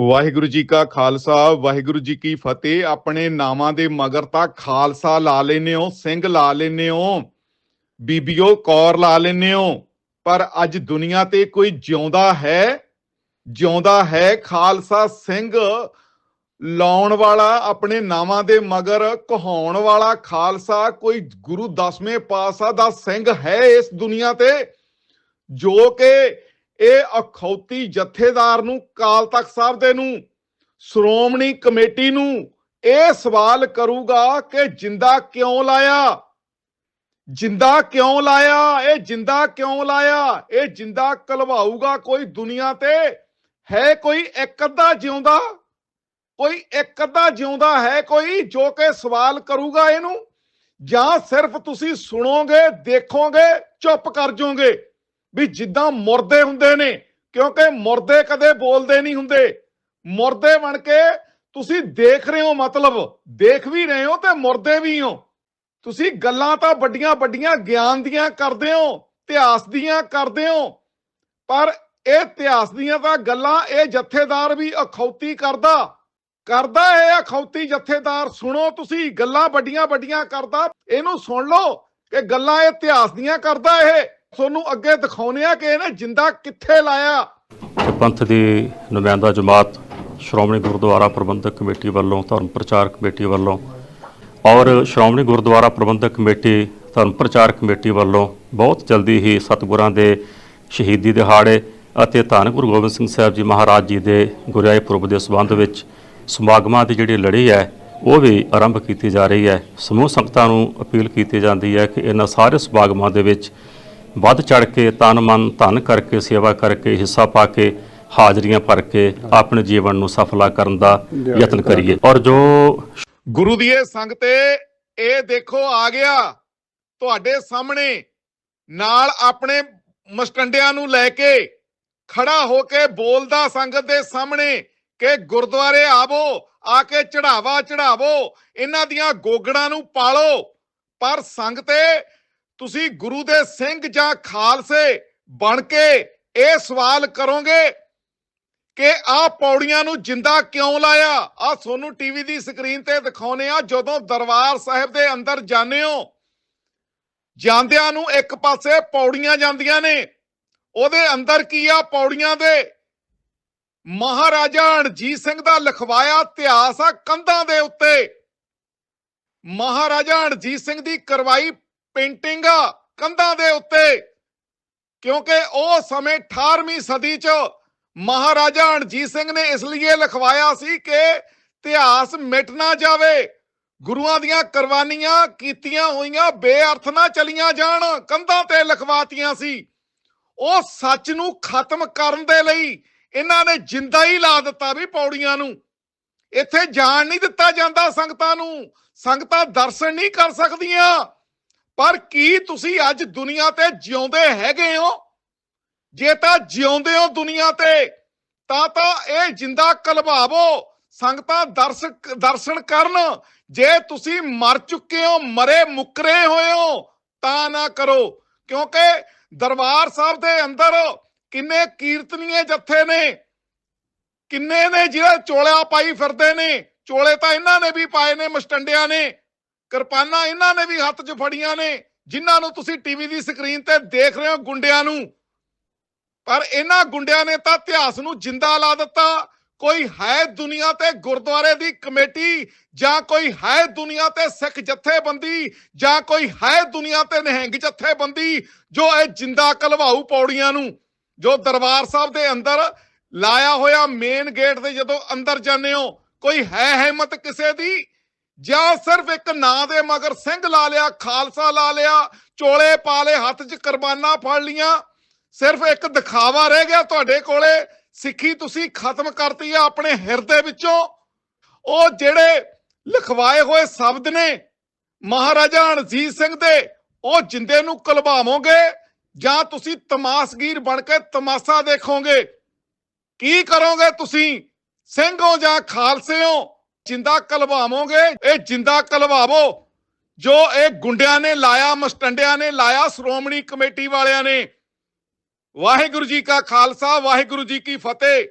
ਵਾਹਿਗੁਰੂ ਜੀ ਕਾ ਖਾਲਸਾ, ਵਾਹਿਗੁਰੂ ਜੀ ਕੀ ਫਤਿਹ। ਆਪਣੇ ਨਾਵਾਂ ਦੇ ਮਗਰ ਤਾਂ ਖਾਲਸਾ ਲਾ ਲੈਨੇ ਹੋ, ਸਿੰਘ ਲਾ ਲੈਨੇ ਹੋ, ਬੀਬੀਓ ਕੌਰ ਲਾ ਲੈਨੇ ਹੋ। ਪਰ ਅੱਜ ਦੁਨੀਆ ਤੇ ਕੋਈ ਜਿਉਂਦਾ ਹੈ ਜਿਉਂਦਾ ਹੈ ਖਾਲਸਾ ਸਿੰਘ। ਲਾਉਣ ਵਾਲਾ ਆਪਣੇ ਨਾਵਾਂ ਦੇ ਮਗਰ, ਕਹਾਉਣ ਵਾਲਾ ਖਾਲਸਾ ਕੋਈ ਗੁਰੂ ਦਸਵੇਂ ਪਾਤਸ਼ਾਹ ਦਾ ਸਿੰਘ ਹੈ ਇਸ ਦੁਨੀਆ ਤੇ, ਜੋ ਕਿ ਇਹ ਅਖੌਤੀ ਜਥੇਦਾਰ ਨੂੰ ਕਾਲ ਤਖਤ ਸਾਹਿਬ ਦੇ ਨੂੰ, ਸ਼੍ਰੋਮਣੀ ਕਮੇਟੀ ਨੂੰ ਇਹ ਸਵਾਲ ਕਰੂਗਾ ਕਿ ਜਿੰਦਾ ਕਿਉਂ ਲਾਇਆ? ਜਿੰਦਾ ਕਿਉਂ ਲਾਇਆ? ਇਹ ਜਿੰਦਾ ਕਿਉਂ ਲਾਇਆ? ਇਹ ਜਿੰਦਾ ਕਲਵਾਊਗਾ ਕੋਈ ਦੁਨੀਆ ਤੇ? ਹੈ ਕੋਈ ਇੱਕ ਅੱਧਾ ਜਿਉਂਦਾ? ਕੋਈ ਇੱਕ ਅੱਧਾ ਜਿਉਂਦਾ ਹੈ ਕੋਈ ਜੋ ਕਿ ਸਵਾਲ ਕਰੂਗਾ ਇਹਨੂੰ? ਜਾਂ ਸਿਰਫ ਤੁਸੀਂ ਸੁਣੋਗੇ, ਦੇਖੋਗੇ, ਚੁੱਪ ਕਰ ਜਾਓਗੇ? ਵੀ ਜਿੱਦਾਂ ਮੁਰਦੇ ਹੁੰਦੇ ਨੇ, ਕਿਉਂਕਿ ਮੁਰਦੇ ਕਦੇ ਬੋਲਦੇ ਨਹੀਂ ਹੁੰਦੇ। ਮੁਰਦੇ ਬਣ ਕੇ ਤੁਸੀਂ ਦੇਖ ਰਹੇ ਹੋ ਮਤਲਬ, ਦੇਖ ਵੀ ਰਹੇ ਹੋ ਤੇ ਮੁਰਦੇ ਵੀ ਹੋ। ਤੁਸੀਂ ਗੱਲਾਂ ਤਾਂ ਵੱਡੀਆਂ ਵੱਡੀਆਂ ਗਿਆਨ ਦੀਆਂ ਕਰਦੇ ਹੋ, ਇਤਿਹਾਸ ਦੀਆਂ ਕਰਦੇ ਹੋ, ਪਰ ਇਹ ਇਤਿਹਾਸ ਦੀਆਂ ਤਾਂ ਗੱਲਾਂ ਇਹ ਜਥੇਦਾਰ ਵੀ ਅਖੌਤੀ ਕਰਦਾ। ਕਰਦਾ ਇਹ ਅਖੌਤੀ ਜਥੇਦਾਰ, ਸੁਣੋ ਤੁਸੀਂ, ਗੱਲਾਂ ਵੱਡੀਆਂ ਵੱਡੀਆਂ ਕਰਦਾ। ਇਹਨੂੰ ਸੁਣ ਲਓ ਕਿ ਗੱਲਾਂ ਇਹ ਇਤਿਹਾਸ ਦੀਆਂ ਕਰਦਾ ਇਹ। ਤੁਹਾਨੂੰ ਅੱਗੇ ਦਿਖਾਉਨੇ ਆ ਕਿ ਇਹਨੇ ਜਿੰਦਾ ਕਿੱਥੇ ਲਾਇਆ। ਪੰਥ ਦੀ ਨੁਮਾਇੰਦਾ ਜਮਾਤ ਸ਼੍ਰੋਮਣੀ ਗੁਰਦੁਆਰਾ ਪ੍ਰਬੰਧਕ ਕਮੇਟੀ ਵੱਲੋਂ, ਧਰਮ ਪ੍ਰਚਾਰ ਕਮੇਟੀ ਵੱਲੋਂ ਔਰ ਸ਼੍ਰੋਮਣੀ ਗੁਰਦੁਆਰਾ ਪ੍ਰਬੰਧਕ ਕਮੇਟੀ, ਧਰਮ ਪ੍ਰਚਾਰ ਕਮੇਟੀ ਵੱਲੋਂ ਬਹੁਤ ਜਲਦੀ ਹੀ ਸਤਿਗੁਰਾਂ ਦੇ ਸ਼ਹੀਦੀ ਦਿਹਾੜੇ ਅਤੇ ਧੰਨ ਗੁਰੂ ਗੋਬਿੰਦ ਸਿੰਘ ਸਾਹਿਬ ਜੀ ਮਹਾਰਾਜ ਜੀ ਦੇ ਗੁਰਿਆਏ ਪੁਰਬ ਦੇ ਸੰਬੰਧ ਵਿੱਚ ਸਮਾਗਮਾਂ ਦੀ ਜਿਹੜੀ ਲੜੀ ਹੈ, ਉਹ ਵੀ ਆਰੰਭ ਕੀਤੀ ਜਾ ਰਹੀ ਹੈ। ਸਮੂਹ ਸੰਗਤਾਂ ਨੂੰ ਅਪੀਲ ਕੀਤੀ ਜਾਂਦੀ ਹੈ ਕਿ ਇਹਨਾਂ ਸਾਰੇ ਸਮਾਗਮਾਂ ਦੇ ਵਿੱਚ ਵੱਧ ਚੜ ਕੇ ਤਨ ਮਨ ਧਨ ਕਰਕੇ ਸੇਵਾ ਕਰਕੇ ਹਿੱਸਾ ਪਾ ਕੇ ਹਾਜ਼ਰੀਆਂ ਭਰ ਕੇ ਆਪਣੇ ਜੀਵਨ ਨੂੰ ਸਫਲਾ ਕਰਨ ਦਾ ਯਤਨ ਕਰੀਏ। ਔਰ ਜੋ ਗੁਰੂ ਦੀ ਇਹ ਸੰਗ ਤੇ ਇਹ ਦੇਖੋ ਆ ਗਿਆ। ਤੁਹਾਡੇ ਸਾਹਮਣੇ ਨਾਲ ਆਪਣੇ ਮਸਟੰਡਿਆਂ ਨੂੰ ਲੈ ਕੇ ਖੜਾ ਹੋ ਕੇ ਬੋਲਦਾ ਸੰਗਤ ਦੇ ਸਾਹਮਣੇ ਕਿ ਗੁਰਦੁਆਰੇ ਆਵੋ ਆ ਕੇ ਚੜਾਵਾ ਚੜਾਵੋ ਇਹਨਾਂ ਦੀਆਂ ਗੋਗੜਾਂ ਨੂੰ ਪਾਲੋ। ਪਰ ਸੰਗ ਤੇ ਤੁਸੀਂ ਗੁਰੂ ਦੇ ਸਿੰਘ ਜਾਂ ਖਾਲਸੇ ਬਣ ਕੇ ਇਹ ਸਵਾਲ ਕਰੋਗੇ ਕਿ ਆਹ ਪੌੜੀਆਂ ਨੂੰ ਜਿੰਦਾ ਕਿਉਂ ਲਾਇਆ? ਆ ਤੁਹਾਨੂੰ ਟੀਵੀ ਦੀ ਸਕਰੀਨ ਤੇ ਦਿਖਾਉਨੇ ਆ ਜਦੋਂ ਦਰਬਾਰ ਸਾਹਿਬ ਦੇ ਅੰਦਰ ਜਾਂਦੇ ਹੋ। ਜਾਂਦਿਆਂ ਨੂੰ ਇੱਕ ਪਾਸੇ ਪੌੜੀਆਂ ਜਾਂਦੀਆਂ ਨੇ, ਉਹਦੇ ਅੰਦਰ ਕੀ ਆ ਪੌੜੀਆਂ ਦੇ? ਮਹਾਰਾਜਾ ਰਣਜੀਤ ਸਿੰਘ ਦਾ ਲਿਖਵਾਇਆ ਇਤਿਹਾਸ ਆ ਕੰਧਾਂ ਦੇ ਉੱਤੇ। ਮਹਾਰਾਜਾ ਰਣਜੀਤ ਸਿੰਘ ਦੀ ਕਰਵਾਈ ਪੇਂਟਿੰਗ ਕੰਧਾਂ ਦੇ ਉੱਤੇ। ਕਿਉਂਕਿ ਉਹ ਸਮੇਂ 18ਵੀਂ ਸਦੀ 'ਚ ਮਹਾਰਾਜਾ ਰਣਜੀਤ ਸਿੰਘ ਨੇ ਇਸ ਲਈ ਲਿਖਵਾਇਆ ਸੀ ਕਿ ਇਤਿਹਾਸ ਮਿਟ ਨਾ ਜਾਵੇ। ਗੁਰੂਆਂ ਦੀਆਂ ਕੁਰਬਾਨੀਆਂ ਕੀਤੀਆਂ ਹੋਈਆਂ ਬੇਅਰਥ ਨਾ ਚਲੀਆਂ ਜਾਣ, ਕੰਧਾਂ ਤੇ ਲਿਖਵਾਤੀਆਂ ਸੀ। ਉਹ ਸੱਚ ਨੂੰ ਖਤਮ ਕਰਨ ਦੇ ਲਈ ਇਹਨਾਂ ਨੇ ਜਿੰਦਾ ਹੀ ਲਾ ਦਿੱਤਾ ਵੀ ਪੌੜੀਆਂ ਨੂੰ। ਇੱਥੇ ਜਾਣ ਨਹੀਂ ਦਿੱਤਾ ਜਾਂਦਾ ਸੰਗਤਾਂ ਨੂੰ। ਸੰਗਤਾਂ ਦਰਸ਼ਨ ਨਹੀਂ ਕਰ ਸਕਦੀਆਂ। ਪਰ ਕੀ ਤੁਸੀਂ ਅੱਜ ਦੁਨੀਆ ਤੇ ਜਿਉਂਦੇ ਹੈਗੇ ਹੋ? ਜੇ ਤਾਂ ਜਿਉਂਦੇ ਹੋ ਦੁਨੀਆ ਤੇ, ਤਾਂ ਤਾਂ ਇਹ ਜਿੰਦਾ ਕਲਵਾਵੋ ਸੰਗਤਾਂ ਦਰਸ, ਦਰਸ਼ਨ ਕਰਨ। ਜੇ ਤੁਸੀਂ ਮਰ ਚੁੱਕੇ ਹੋ, ਮਰੇ ਮੁਕਰੇ ਹੋਏ ਹੋ, ਤਾਂ ਨਾ ਕਰੋ। ਕਿਉਂਕਿ ਦਰਬਾਰ ਸਾਹਿਬ ਦੇ ਅੰਦਰ ਕਿੰਨੇ ਕੀਰਤਨੀਏ ਜੱਥੇ ਨੇ। ਕਿੰਨੇ ਨੇ ਜਿਹੜੇ ਚੋਲਿਆ ਪਾਈ ਫਿਰਦੇ ਨੇ। ਚੋਲੇ ਤਾਂ ਇਹਨਾਂ ਨੇ ਵੀ ਪਾਏ ਨੇ, ਮਸਟੰਡਿਆਂ ਨੇ। ਕਿਰਪਾਨਾਂ ਇਹਨਾਂ ਨੇ ਵੀ ਹੱਥ 'ਚ ਫੜੀਆਂ ਨੇ, ਜਿਨ੍ਹਾਂ ਨੂੰ ਤੁਸੀਂ ਟੀਵੀ ਦੀ ਸਕਰੀਨ ਤੇ ਦੇਖ ਰਹੇ ਹੋ ਗੁੰਡਿਆਂ ਨੂੰ। ਪਰ ਇਹਨਾਂ ਗੁੰਡਿਆਂ ਨੇ ਤਾਂ ਇਤਿਹਾਸ ਨੂੰ ਜਿੰਦਾ ਲਾ ਦਿੱਤਾ। ਕੋਈ ਹੈ ਦੁਨੀਆ ਤੇ ਗੁਰਦੁਆਰੇ ਦੀ ਕਮੇਟੀ, ਜਾਂ ਕੋਈ ਹੈ ਦੁਨੀਆ ਤੇ ਸਿੱਖ ਜਥੇਬੰਦੀ, ਜਾਂ ਕੋਈ ਹੈ ਦੁਨੀਆ ਤੇ ਨਿਹੰਗ ਜਥੇਬੰਦੀ, ਜੋ ਇਹ ਜਿੰਦਾ ਕਲਵਾਊ ਪੌੜੀਆਂ ਨੂੰ, ਜੋ ਦਰਬਾਰ ਸਾਹਿਬ ਦੇ ਅੰਦਰ ਲਾਇਆ ਹੋਇਆ ਮੇਨ ਗੇਟ ਦੇ ਜਦੋਂ ਅੰਦਰ ਜਾਂਦੇ ਹੋ, ਕੋਈ ਹੈ ਹਿੰਮਤ ਕਿਸੇ ਦੀ? ਜਾਂ ਸਿਰਫ ਇੱਕ ਨਾਂ ਦੇ ਮਗਰ ਸਿੰਘ ਲਾ ਲਿਆ, ਖਾਲਸਾ ਲਾ ਲਿਆ, ਚੋਲੇ ਪਾ ਲੇ ਹੱਥ 'ਚ ਕੁਰਬਾਨਾ ਫੜ ਲੀਆਂ ਸਿਰਫ ਇੱਕ ਦਿਖਾਵਾ ਰਹਿ ਗਿਆ ਤੁਹਾਡੇ ਕੋਲੇ, ਸਿੱਖੀ ਤੁਸੀਂ ਖਤਮ ਕਰਤੀ ਆ ਆਪਣੇ ਹਿਰਦੇ ਵਿੱਚੋਂ। ਉਹ ਜਿਹੜੇ ਲਿਖਵਾਏ ਹੋਏ ਸ਼ਬਦ ਨੇ, ਮਹਾਰਾਜਾ ਰਣਜੀਤ ਸਿੰਘ ਦੇ, ਉਹ ਜਿੰਦੇ ਨੂੰ ਕੁਲਵਾਵੋਗੇ ਜਾਂ ਤੁਸੀਂ ਤਮਾਸ਼ਗੀਰ ਬਣ ਕੇ ਤਮਾਸ਼ਾ ਦੇਖੋਗੇ? ਕੀ ਕਰੋਗੇ ਤੁਸੀਂ? ਸਿੰਘ ਹੋ ਜਾਂ ਖਾਲਸੇ ਹੋ ਜਿੰਦਾ ਕਲਵਾਵੋਗੇ, ਇਹ ਜਿੰਦਾ ਕਲਵਾਵੋ। ਜੋ ਇਹ ਗੁੰਡਿਆਂ ਨੇ ਲਾਇਆ, ਮਸਟੰਡਿਆਂ ਨੇ ਲਾਇਆ, ਸ਼੍ਰੋਮਣੀ ਕਮੇਟੀ ਵਾਲਿਆਂ ਨੇ। ਵਾਹਿਗੁਰੂ ਜੀ ਕਾ ਖਾਲਸਾ, ਵਾਹਿਗੁਰੂ ਜੀ ਕੀ ਫਤਿਹ।